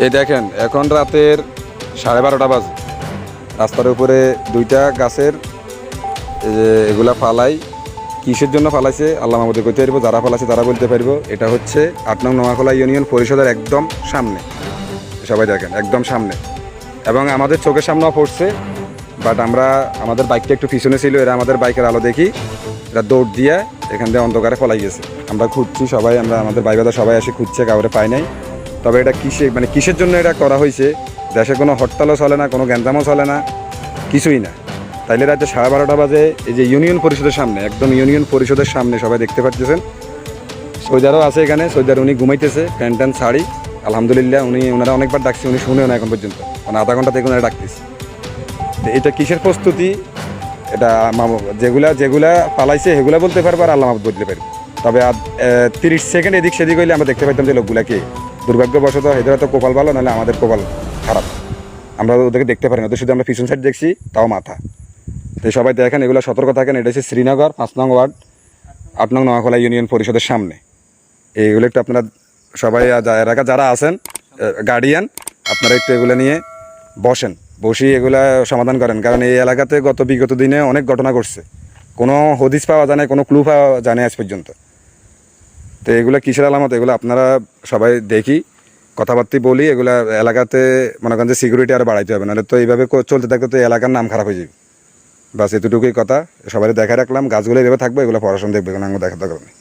এই দেখেন, এখন রাতের সাড়ে বারোটা বাজে। রাস্তার উপরে দুইটা গাছের এগুলা ফালাই, কিসের জন্য ফালাইছে, আল্লাহ আমাদের করতে পারব, যারা ফালাইছে তারা বলতে পারব। এটা হচ্ছে আট নং নোয়াখোলা ইউনিয়ন পরিষদের একদম সামনে। সবাই দেখেন, একদম সামনে। এবং আমাদের চোখের সামনেও পড়ছে বাট আমরা, আমাদের বাইকটা একটু পিছনে ছিল, এরা আমাদের বাইকের আলো দেখি। এরা দৌড় দিয়ে এখান থেকে অন্ধকারে ফলাই গেছে। আমরা খুঁজছি সবাই, আমরা আমাদের বাইবাদা সবাই এসে খুঁজছে, কাউরে পাই নাই। তবে এটা কিসে মানে কিসের জন্য এটা করা হয়েছে? দেশে কোনো হরতালও চলে না, কোনো গ্যাঞ্জামও চলে না, কিছুই না। তাইলে রাতে সাড়ে বারোটা বাজে, এই যে ইউনিয়ন পরিষদের সামনে, একদম ইউনিয়ন পরিষদের সামনে সবাই দেখতে পাচ্ছেন সৈদারও আছে এখানে, সৈদার উনি ঘুমাইতেছে, প্যান্ট ট্যান্ট শাড়ি। আলহামদুলিল্লাহ, উনি ওনারা অনেকবার ডাকছে, উনি শুনেও না এখন পর্যন্ত। মানে আধা ঘণ্টা থেকে ওনারা ডাকতেছে। তো এটা কিসের প্রস্তুতি? এটা যেগুলা যেগুলা পালাইছে, সেগুলা বলতে পারব আর আল্লাহ বলতে পারব। তবে আর তিরিশ সেকেন্ড এদিক সেদিক হইলে আমরা দেখতে পাইতাম যে লোকগুলাকে দুর্ভাগ্যবশত এদের তো কপাল ভালো, নাহলে আমাদের কপাল খারাপ। আমরা ওদেরকে দেখতে পারি না। ওদের শুধু আমরা পিছন সাইড দেখছি, তাও মাথা। তো সবাই দেখেন, এগুলো সতর্ক থাকেন। এটা হচ্ছে শ্রীনগর, পাঁচ নং ওয়ার্ড, আট নং নোয়াখোলা ইউনিয়ন পরিষদের সামনে। এইগুলো একটু আপনারা সবাই এলাকা যারা আছেন গার্ডিয়ান আপনারা একটু এগুলো নিয়ে বসেন। বসি এগুলা সমাধান করেন। কারণ এই এলাকাতে গত বিগত দিনে অনেক ঘটনা ঘটছে। কোনো হদিস পাওয়া যায় না কোনো ক্লু পাওয়া যায় না আজ পর্যন্ত। তো এগুলো কিসের আলামত? এগুলো আপনারা সবাই দেখি, কথাবার্তি বলি, এগুলা এলাকাতে মনে করেন যে সিকিউরিটি আর বাড়াইতে হবে, নাহলে তো এইভাবে চলতে থাকলে তো এলাকার নাম খারাপ হয়ে যাবে। বাস এতটুকুই কথা সবাই দেখা রাখলাম, গাছগুলো এভাবে থাকবে, এগুলো পড়াশোনা দেখবে, কোনো দেখা দরকার নেই।